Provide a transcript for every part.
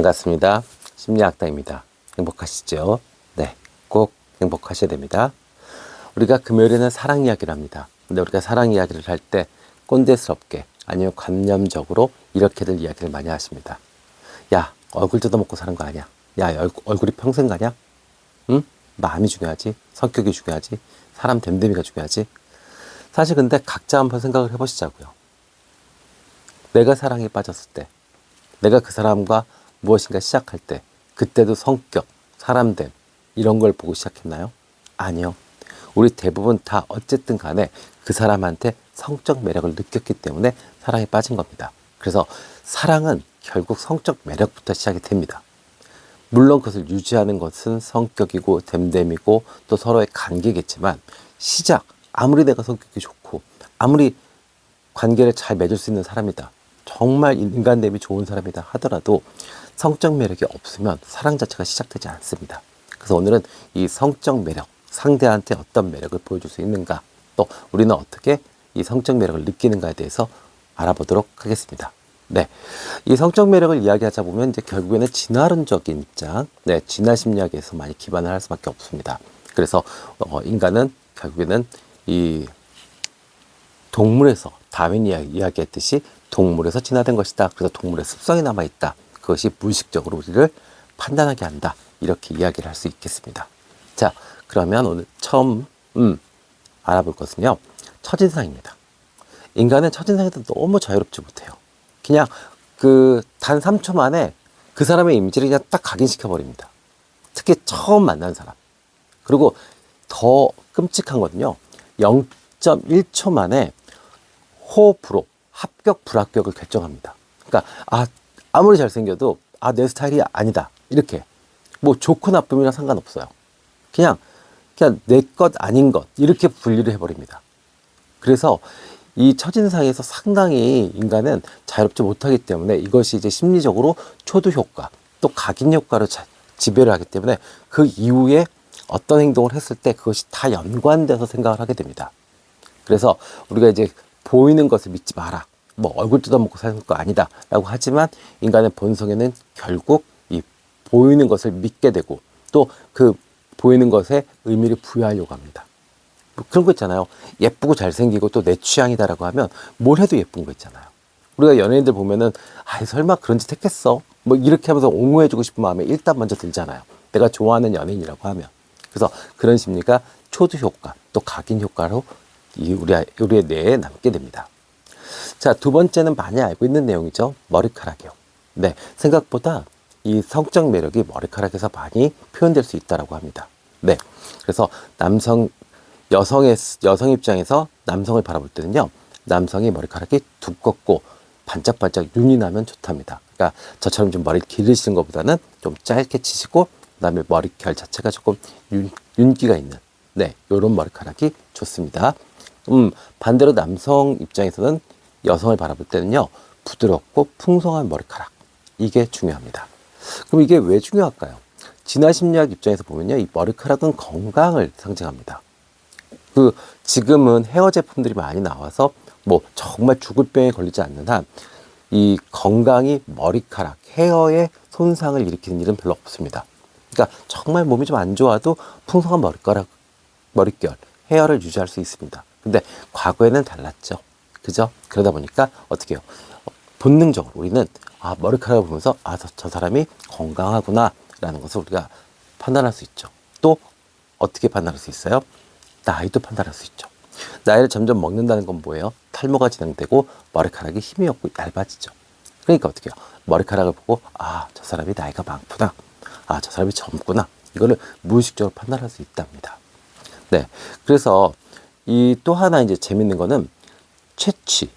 반갑습니다. 심리학당입니다. 행복하시죠? 네, 꼭 행복하셔야 됩니다. 우리가 금요일에는 사랑 이야기를 합니다. 근데 우리가 사랑 이야기를 할 때 꼰대스럽게 아니면 관념적으로 이렇게들 이야기를 많이 하십니다. 야, 얼굴 뜯어먹고 사는 거 아니야? 야, 얼, 얼굴이 평생 가냐? 응? 마음이 중요하지. 성격이 중요하지. 사람 됨됨이가 중요하지. 사실 근데 각자 한번 생각을 해보시자고요. 내가 사랑에 빠졌을 때, 내가 그 사람과 무엇인가 시작할 때, 그때도 성격, 사람됨, 이런 걸 보고 시작했나요? 아니요. 우리 대부분 다 어쨌든 간에 그 사람한테 성적 매력을 느꼈기 때문에 사랑에 빠진 겁니다. 그래서 사랑은 결국 성적 매력부터 시작이 됩니다. 물론 그것을 유지하는 것은 성격이고 됨됨이고 또 서로의 관계겠지만 시작 아무리 내가 성격이 좋고 아무리 관계를 잘 맺을 수 있는 사람이다 정말 인간됨이 좋은 사람이다 하더라도 성적 매력이 없으면 사랑 자체가 시작되지 않습니다 그래서 오늘은 이 성적 매력 상대한테 어떤 매력을 보여줄 수 있는가 또 우리는 어떻게 이 성적 매력을 느끼는가에 대해서 알아보도록 하겠습니다 네. 이 성적 매력을 이야기하자 보면 이제 결국에는 진화론적인 입장, 네, 진화 심리학에서 많이 기반을 할 수밖에 없습니다. 그래서 어, 인간은 결국에는 이 동물에서 다윈이 이야기했듯이 동물에서 진화된 것이다. 그래서 동물의 습성이 남아 있다. 그것이 무의식적으로 우리를 판단하게 한다. 이렇게 이야기를 할 수 있겠습니다. 자, 그러면 오늘 처음 음, 알아볼 것은요. 첫인상입니다. 인간은 첫인상에서 너무 자유롭지 못해요. 그냥 그 단 3초 만에 그 사람의 이미지를 그냥 딱 각인시켜 버립니다. 특히 처음 만난 사람. 그리고 더 끔찍한 거는요. 0.1초 만에 호불호, 합격, 불합격을 결정합니다. 그러니까 아 아무리 잘생겨도 아 내 스타일이 아니다. 이렇게 뭐 좋고 나쁨이랑 상관없어요. 그냥 그냥 내 것 아닌 것 이렇게 분리를 해버립니다. 그래서 이 첫인상에서 상당히 인간은 자유롭지 못하기 때문에 이것이 이제 심리적으로 초두 효과 또 각인 효과로 자, 지배를 하기 때문에 그 이후에 어떤 행동을 했을 때 그것이 다 연관돼서 생각을 하게 됩니다. 그래서 우리가 이제 보이는 것을 믿지 마라. 뭐 얼굴 뜯어먹고 사는 거 아니다. 라고 하지만 인간의 본성에는 결국 이 보이는 것을 믿게 되고 또 그 보이는 것에 의미를 부여하려고 합니다. 뭐 그런 거 있잖아요. 예쁘고 잘생기고 또 내 취향이다라고 하면 뭘 해도 예쁜 거 있잖아요. 우리가 연예인들 보면은 아 설마 그런 짓 했겠어? 뭐 이렇게 하면서 옹호해주고 싶은 마음에 일단 먼저 들잖아요. 내가 좋아하는 연예인이라고 하면. 그래서 그런 심리가 초두 효과 또 각인 효과로 이 우리 우리의 뇌에 남게 됩니다. 자, 두 번째는 많이 알고 있는 내용이죠. 머리카락이요. 네, 생각보다 이 성적 매력이 머리카락에서 많이 표현될 수 있다라고 합니다. 네, 그래서 남성 여성의 여성 입장에서 남성을 바라볼 때는요, 남성이 머리카락이 두껍고 반짝반짝 윤이 나면 좋답니다. 그러니까 저처럼 좀 머리를 기르시는 것보다는 좀 짧게 치시고 그다음에 머리결 자체가 조금 윤, 윤기가 있는 네 이런 머리카락이 좋습니다. 음 반대로 남성 입장에서는 여성을 바라볼 때는요 부드럽고 풍성한 머리카락 이게 중요합니다. 그럼 이게 왜 중요할까요? 진화 심리학 입장에서 보면요 이 머리카락은 건강을 상징합니다. 그 지금은 헤어 제품들이 많이 나와서 뭐 정말 죽을 병에 걸리지 않는 한 이 건강이 머리카락, 헤어에 손상을 일으키는 일은 별로 없습니다. 그러니까 정말 몸이 좀 안 좋아도 풍성한 머리카락, 머릿결, 헤어를 유지할 수 있습니다. 근데 과거에는 달랐죠. 그죠? 그러다 보니까 어떻게 해요? 본능적으로 우리는 아, 머리카락을 보면서 아, 저, 저 사람이 건강하구나 라는 것을 우리가 판단할 수 있죠. 또 어떻게 판단할 수 있어요? 나이도 판단할 수 있죠. 나이를 점점 먹는다는 건 뭐예요? 탈모가 진행되고 머리카락이 힘이 없고 얇아지죠. 그러니까 어떻게 해요? 머리카락을 보고 아, 저 사람이 나이가 많구나. 아, 저 사람이 젊구나. 이거를 무의식적으로 판단할 수 있답니다. 네. 그래서 이 또 하나 이제 재밌는 거는 채취.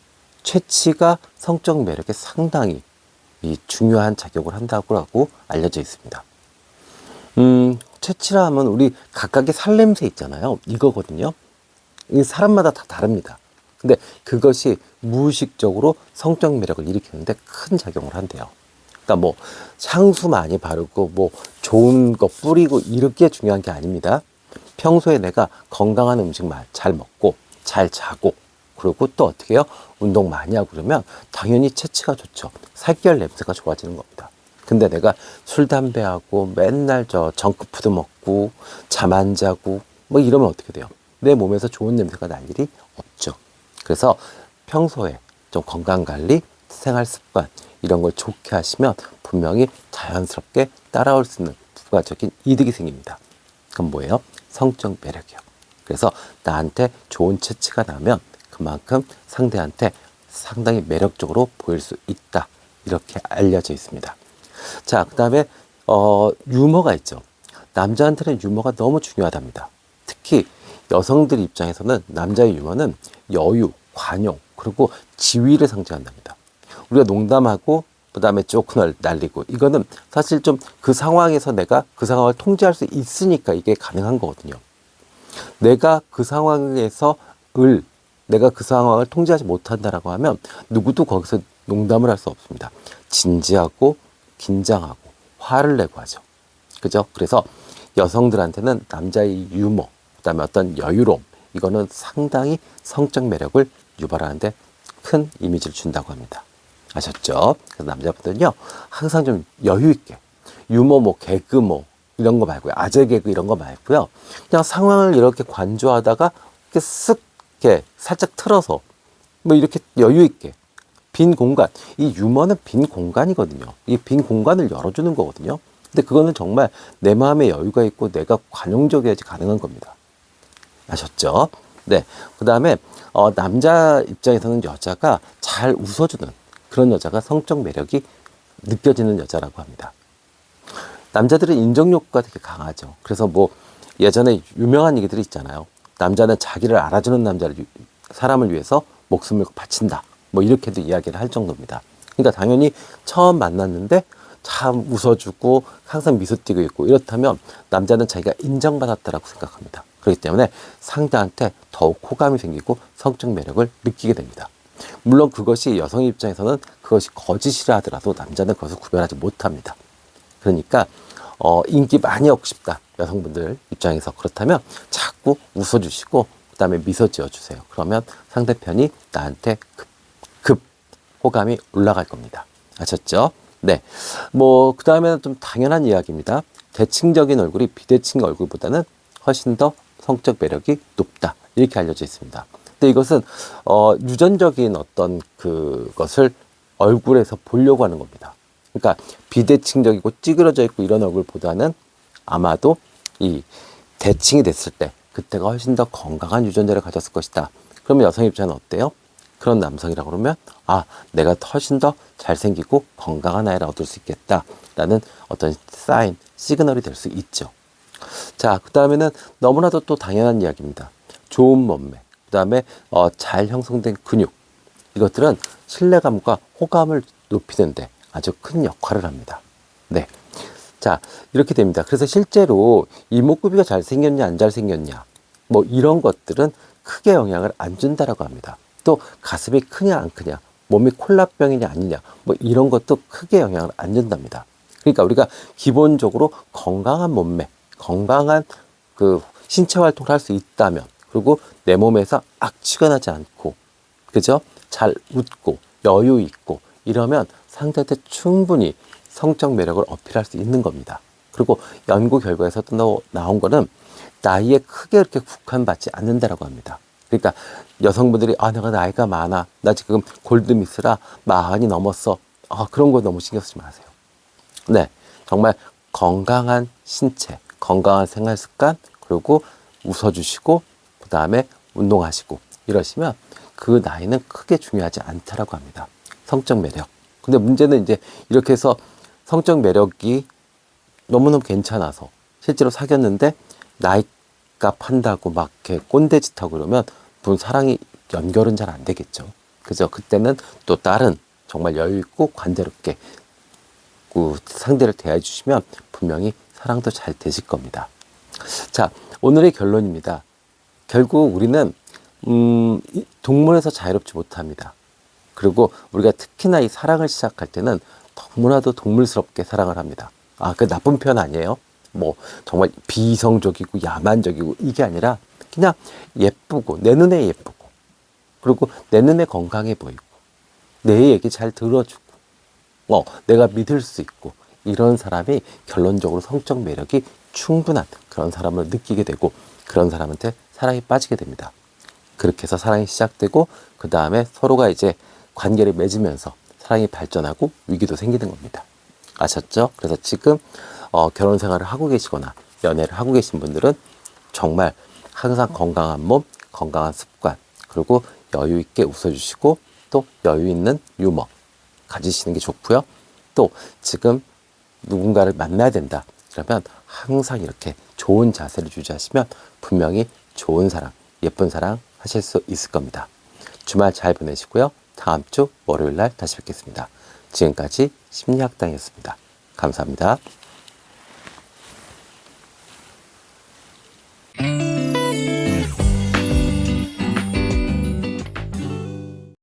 채취가 성적 매력에 상당히 이 중요한 작용을 한다고 알려져 있습니다. 음, 채취라 하면 우리 각각의 살냄새 있잖아요. 이거거든요. 이 사람마다 다 다릅니다. 근데 그것이 무의식적으로 성적 매력을 일으키는데 큰 작용을 한대요. 그러니까 뭐 향수 많이 바르고 뭐 좋은 거 뿌리고 이렇게 중요한 게 아닙니다. 평소에 내가 건강한 음식 잘 먹고 잘 자고 그리고 또 어떻게 해요? 운동 많이 하고 그러면 당연히 체취가 좋죠. 살결 냄새가 좋아지는 겁니다. 근데 내가 술, 담배하고 맨날 저 정크푸드 먹고 잠 안 자고 뭐 이러면 어떻게 돼요? 내 몸에서 좋은 냄새가 날 일이 없죠. 그래서 평소에 좀 건강 관리, 생활 습관 이런 걸 좋게 하시면 분명히 자연스럽게 따라올 수 있는 부가적인 이득이 생깁니다. 그건 뭐예요? 성적 매력이요. 그래서 나한테 좋은 채취가 나면 그만큼 상대한테 상당히 매력적으로 보일 수 있다. 이렇게 알려져 있습니다. 자, 그 다음에, 어, 유머가 있죠. 남자한테는 유머가 너무 중요하답니다. 특히 여성들 입장에서는 남자의 유머는 여유, 관용, 그리고 지위를 상징한답니다. 우리가 농담하고 그다음에 조금 날리고 이거는 사실 좀 그 상황에서 내가 그 상황을 통제할 수 있으니까 이게 가능한 거거든요. 내가 그 상황에서 을 내가 그 상황을 통제하지 못한다라고 하면 누구도 거기서 농담을 할 수 없습니다. 진지하고 긴장하고 화를 내고 하죠. 그죠? 그래서 여성들한테는 남자의 유머, 그다음에 어떤 여유로움 이거는 상당히 성적 매력을 유발하는데 큰 이미지를 준다고 합니다. 아셨죠? 그래서 남자분들은요 항상 좀 여유 있게 유머 뭐 개그 뭐 이런 거 말고요 아재 개그 이런 거 말고요 그냥 상황을 이렇게 관조하다가 이렇게 쓱 이렇게 살짝 틀어서 뭐 이렇게 여유 있게 빈 공간 이 유머는 빈 공간이거든요 이 빈 공간을 열어주는 거거든요 근데 그거는 정말 내 마음에 여유가 있고 내가 관용적이어야지 가능한 겁니다 아셨죠? 네. 그 다음에, 어, 남자 입장에서는 여자가 잘 웃어주는 그런 여자가 성적 매력이 느껴지는 여자라고 합니다. 남자들은 인정 욕구가 되게 강하죠. 그래서 뭐, 예전에 유명한 얘기들이 있잖아요. 남자는 자기를 알아주는 남자를, 위- 사람을 위해서 목숨을 바친다. 뭐, 이렇게도 이야기를 할 정도입니다. 그러니까 당연히 처음 만났는데 참 웃어주고 항상 미소 띄고 있고 이렇다면 남자는 자기가 인정받았다라고 생각합니다. 그렇기 때문에 상대한테 더욱 호감이 생기고 성적 매력을 느끼게 됩니다. 물론 그것이 여성 입장에서는 그것이 거짓이라 하더라도 남자는 그것을 구별하지 못합니다. 그러니까 어, 인기 많이 얻고 싶다 여성분들 입장에서 그렇다면 자꾸 웃어주시고 그 다음에 미소 지어주세요. 그러면 상대편이 나한테 급, 급 호감이 올라갈 겁니다. 아셨죠? 네. 뭐, 그 다음에는 좀 당연한 이야기입니다. 대칭적인 얼굴이 비대칭 얼굴보다는 훨씬 더 성적 매력이 높다. 이렇게 알려져 있습니다. 근데 이것은, 어, 유전적인 어떤 그것을 얼굴에서 보려고 하는 겁니다. 그러니까 비대칭적이고 찌그러져 있고 이런 얼굴보다는 아마도 이 대칭이 됐을 때 그때가 훨씬 더 건강한 유전자를 가졌을 것이다. 그러면 여성 입장은 어때요? 그런 남성이라고 그러면 아 내가 훨씬 더 잘생기고 건강한 아이를 얻을 수 있겠다라는 어떤 사인 시그널이 될 수 있죠. 자, 그 다음에는 너무나도 또 당연한 이야기입니다. 좋은 몸매, 그 다음에 어, 잘 형성된 근육 이것들은 신뢰감과 호감을 높이는데 아주 큰 역할을 합니다. 네. 자, 이렇게 됩니다. 그래서 실제로 이목구비가 잘생겼냐, 안 잘생겼냐, 뭐 이런 것들은 크게 영향을 안 준다라고 합니다. 또 가슴이 크냐, 안 크냐, 몸이 콜라병이냐, 아니냐, 뭐 이런 것도 크게 영향을 안 준답니다. 그러니까 우리가 기본적으로 건강한 몸매, 건강한 그 신체 활동을 할 수 있다면, 그리고 내 몸에서 악취가 나지 않고, 그죠? 잘 웃고, 여유 있고, 이러면 상대한테 충분히 성적 매력을 어필할 수 있는 겁니다. 그리고 연구 결과에서도 나- 나온 거는 나이에 크게 그렇게 국한받지 않는다라고 합니다. 그러니까 여성분들이 아 내가 나이가 많아 나 지금 골드미스라 마흔이 넘었어 아 그런 거 너무 신경 쓰지 마세요. 네 정말 건강한 신체 건강한 생활 습관 그리고 웃어주시고 그 다음에 운동하시고 이러시면 그 나이는 크게 중요하지 않다라고 합니다. 성적 매력. 근데 문제는 이제 이렇게 해서 성적 매력이 너무너무 괜찮아서 실제로 사귀었는데 나이가 판다고 막 이렇게 꼰대짓하고 그러면 분 사랑이 연결은 잘 안 되겠죠. 그죠? 그때는 또 다른 정말 여유 있고 관대롭게 그 상대를 대해 주시면 분명히 사랑도 잘 되실 겁니다. 자, 오늘의 결론입니다. 결국 우리는 음, 이 동물에서 자유롭지 못합니다. 그리고 우리가 특히나 이 사랑을 시작할 때는 너무나도 동물스럽게 사랑을 합니다. 아, 그 나쁜 표현 아니에요? 뭐, 정말 비이성적이고 야만적이고 이게 아니라 그냥 예쁘고, 내 눈에 예쁘고, 그리고 내 눈에 건강해 보이고, 내 얘기 잘 들어주고, 어, 내가 믿을 수 있고, 이런 사람이 결론적으로 성적 매력이 충분한 그런 사람을 느끼게 되고 그런 사람한테 사랑에 빠지게 됩니다. 그렇게 해서 사랑이 시작되고 그 다음에 서로가 이제 관계를 맺으면서 사랑이 발전하고 위기도 생기는 겁니다. 아셨죠? 그래서 지금 어, 결혼 생활을 하고 계시거나 연애를 하고 계신 분들은 정말 항상 건강한 몸, 건강한 습관, 그리고 여유 있게 웃어주시고 또 여유 있는 유머 가지시는 게 좋고요. 또 지금 누군가를 만나야 된다. 그러면 항상 이렇게 좋은 자세를 유지하시면 분명히 좋은 사랑, 예쁜 사랑 하실 수 있을 겁니다. 주말 잘 보내시고요. 다음 주 월요일 날 다시 뵙겠습니다. 지금까지 심리학당이었습니다. 감사합니다.